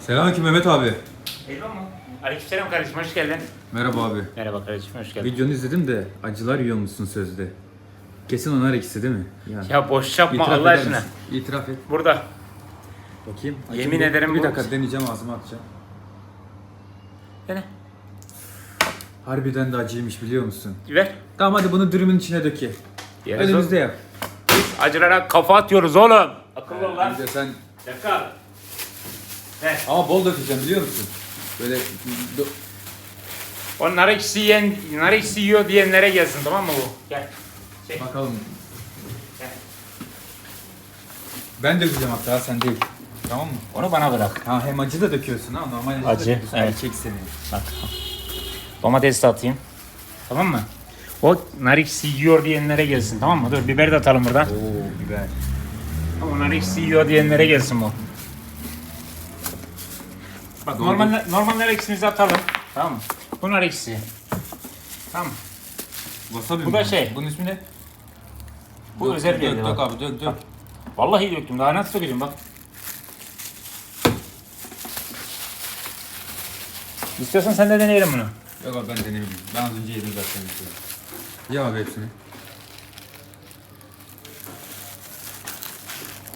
Selamünaleyküm Mehmet abi. Elma mı? Aleykümselam kardeşim hoş geldin. Merhaba abi. Merhaba kardeşim hoş geldin. Videonu izledim de acılar yiyor musun sözde? Kesin onlar ikisi değil mi? Yani. Ya boş yapma İtiraf Allah eder aşkına. misin? İtiraf et. Burada. Bakayım. Yemin bir- ederim Bir bu- dakika deneyeceğim ağzıma atacağım. Dene. Harbiden de acıymış biliyor musun? Ver. Tamam hadi bunu dürümün içine döke. Yeriz oğlum. yap. Acılara kafa atıyoruz oğlum. Akıllı ol lan. Önce sen... Dakika. Ver. Ama bol dökeceğim biliyor musun? Böyle... do- O nar ekşisi yiyen, nar ekşisi yiyor diyenlere gelsin tamam mı bu? Gel. Çek. Bakalım. Gel. Ben dökeceğim hatta sen değil. Tamam mı? Onu bana bırak. Ha hem acı da döküyorsun ha normal acı, Acı, da döküyorsun. evet. Erkek seni. Bak. Domates de atayım. Tamam mı? O nar ekşisi yiyor diyenlere gelsin tamam mı? Dur biber de atalım buradan. Oo biber. Ekşisi yiyor diyenlere gelsin bu. Bak Doğru. normal, normal nar ekşimizi atalım. Tamam mı? Bu nar ekşisi. Tamam mı? Wasabi Bu mi? da şey. Bunun ismi ne? Bu Dök, özel dök, dök bak. abi dök dök. Vallahi döktüm. Daha nasıl dökeceğim bak. İstiyorsan sen de deneyelim bunu. Yok abi ben deneyeyim. Ben az önce yedim zaten. Ya abi hepsini.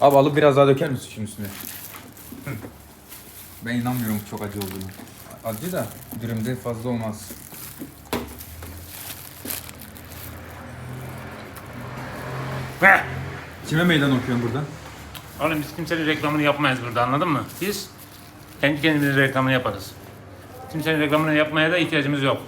Abi alıp biraz daha döker misin şimdi üstüne? Ben inanmıyorum çok acı olduğunu. Acı da dürümde fazla olmaz. Heh. Kime meydan okuyorsun burada? Oğlum biz kimsenin reklamını yapmayız burada anladın mı? Biz kendi kendimizin reklamını yaparız. Kimsenin reklamını yapmaya da ihtiyacımız yok.